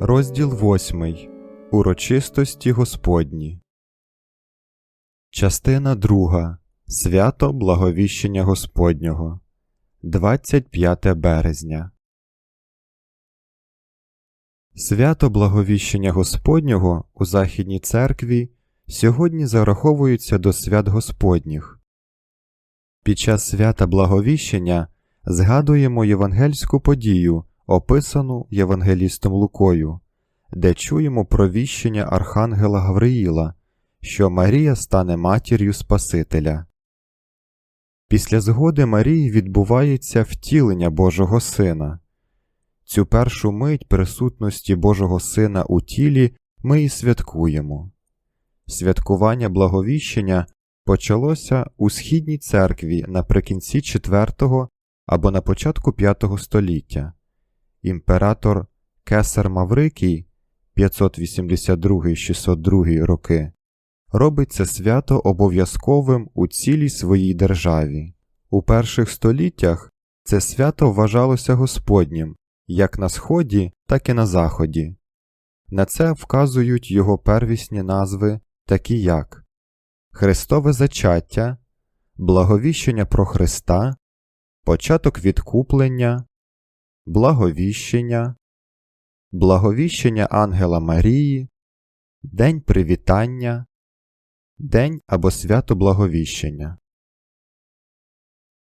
Розділ 8. Урочистості Господні. Частина 2. Свято Благовіщення Господнього. 25 березня. Свято Благовіщення Господнього у Західній церкві сьогодні зараховується до свят Господніх. Під час свята Благовіщення згадуємо євангельську подію, описану Євангелістом Лукою, де чуємо про віщення Архангела Гавриїла, що Марія стане матір'ю Спасителя. Після згоди Марії відбувається втілення Божого Сина. Цю першу мить присутності Божого Сина у тілі ми і святкуємо. Святкування Благовіщення почалося у Східній церкві наприкінці IV або на початку V століття. Імператор Кесар Маврикій 582-602 роки робить це свято обов'язковим у цілій своїй державі. У перших століттях це свято вважалося Господнім як на Сході, так і на Заході. На це вказують його первісні назви, такі як Христове зачаття, Благовіщення про Христа, Початок відкуплення, Благовіщення, Благовіщення Ангела Марії, День привітання, День або свято Благовіщення.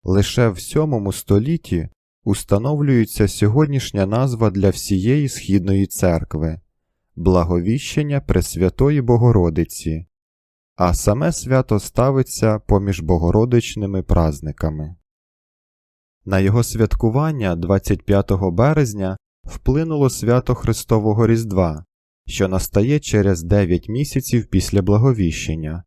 Лише в VII столітті установлюється сьогоднішня назва для всієї Східної церкви Благовіщення Пресвятої Богородиці, а саме свято ставиться поміж богородичними празниками. На його святкування 25 березня вплинуло свято Христового Різдва, що настає через 9 місяців після Благовіщення.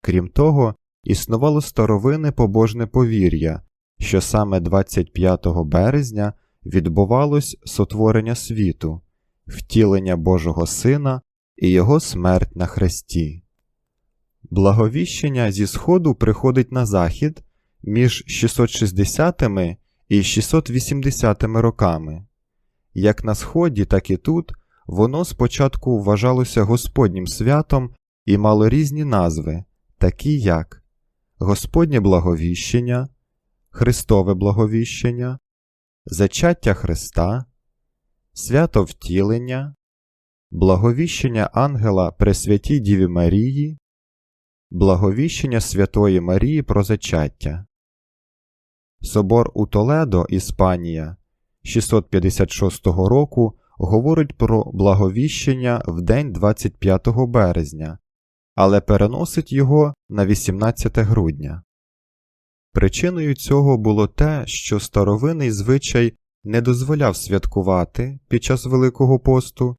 Крім того, існувало старовинне побожне повір'я, що саме 25 березня відбувалось сотворення світу, втілення Божого Сина і Його смерть на хресті. Благовіщення зі Сходу приходить на захід між 660 і 680 роками. Як на Сході, так і тут воно спочатку вважалося Господнім святом і мало різні назви, такі як Господнє благовіщення, Христове благовіщення, Зачаття Христа, Свято Втілення, Благовіщення Ангела Пресвятій Діві Марії, Благовіщення Святої Марії про зачаття. Собор у Толедо, Іспанія 656 року говорить про благовіщення в день 25 березня, але переносить його на 18 грудня. Причиною цього було те, що старовинний звичай не дозволяв святкувати під час Великого посту,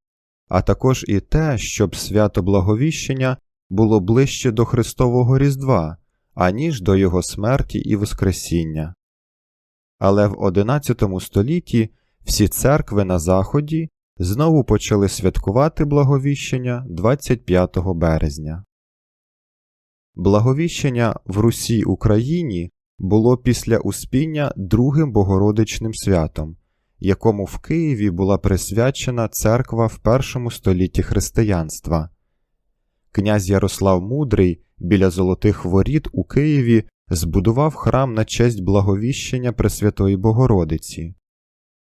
а також і те, щоб свято Благовіщення було ближче до Христового Різдва, аніж до Його смерті і Воскресіння. Але в XI столітті всі церкви на Заході знову почали святкувати Благовіщення 25 березня. Благовіщення в Русі Україні було після Успіння другим богородичним святом, якому в Києві була присвячена церква в першому столітті християнства. Князь Ярослав Мудрий біля Золотих Воріт у Києві збудував храм на честь Благовіщення Пресвятої Богородиці.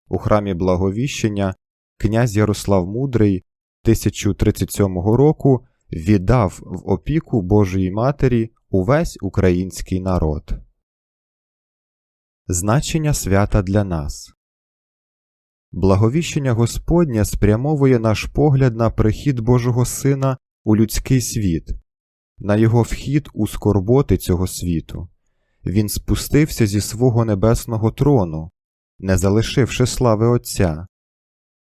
У храмі Благовіщення князь Ярослав Мудрий 1037 року віддав в опіку Божої Матері увесь український народ. Значення свята для нас Благовіщення Господнє спрямовує наш погляд на прихід Божого Сина у людський світ, на його вхід у скорботи цього світу. Він спустився зі свого небесного трону, не залишивши слави Отця.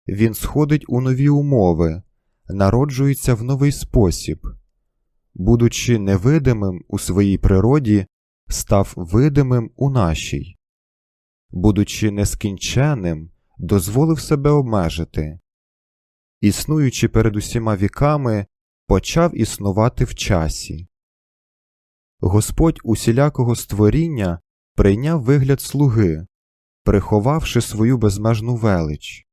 Він сходить у нові умови, народжується в новий спосіб. Будучи невидимим у своїй природі, став видимим у нашій. Будучи нескінченним, дозволив себе обмежити. Існуючи перед усіма віками, почав існувати в часі. Господь усілякого створіння прийняв вигляд слуги, приховавши свою безмежну велич.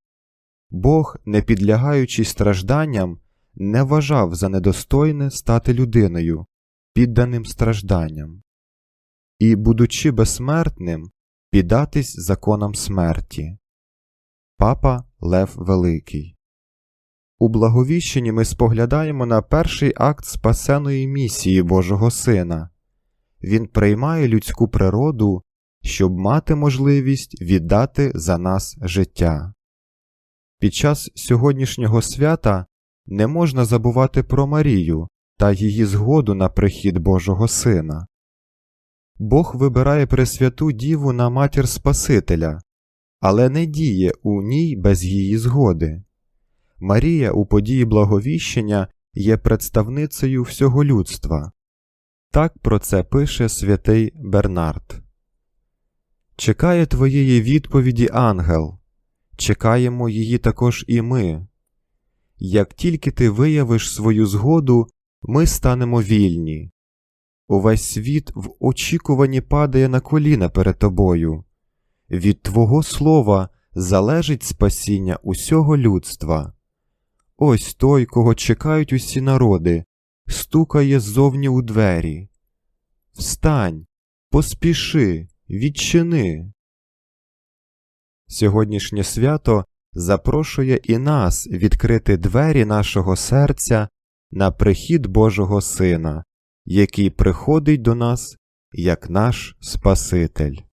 Бог, не підлягаючи стражданням, не вважав за недостойне стати людиною, підданим стражданням, і, будучи безсмертним, піддатись законам смерті. Папа Лев Великий У благовіщенні ми споглядаємо на перший акт спасеної місії Божого Сина. Він приймає людську природу, щоб мати можливість віддати за нас життя. Під час сьогоднішнього свята не можна забувати про Марію та її згоду на прихід Божого Сина. Бог вибирає Пресвяту Діву на матір Спасителя, але не діє у ній без її згоди. Марія у події благовіщення є представницею всього людства. Так про це пише святий Бернард. Чекає твоєї відповіді ангел, чекаємо її також і ми. Як тільки ти виявиш свою згоду, ми станемо вільні. Увесь світ в очікуванні падає на коліна перед тобою. Від Твого слова залежить спасіння усього людства. Ось той, кого чекають усі народи, стукає ззовні у двері. Встань, поспіши, відчини. Сьогоднішнє свято запрошує і нас відкрити двері нашого серця на прихід Божого Сина, який приходить до нас як наш Спаситель.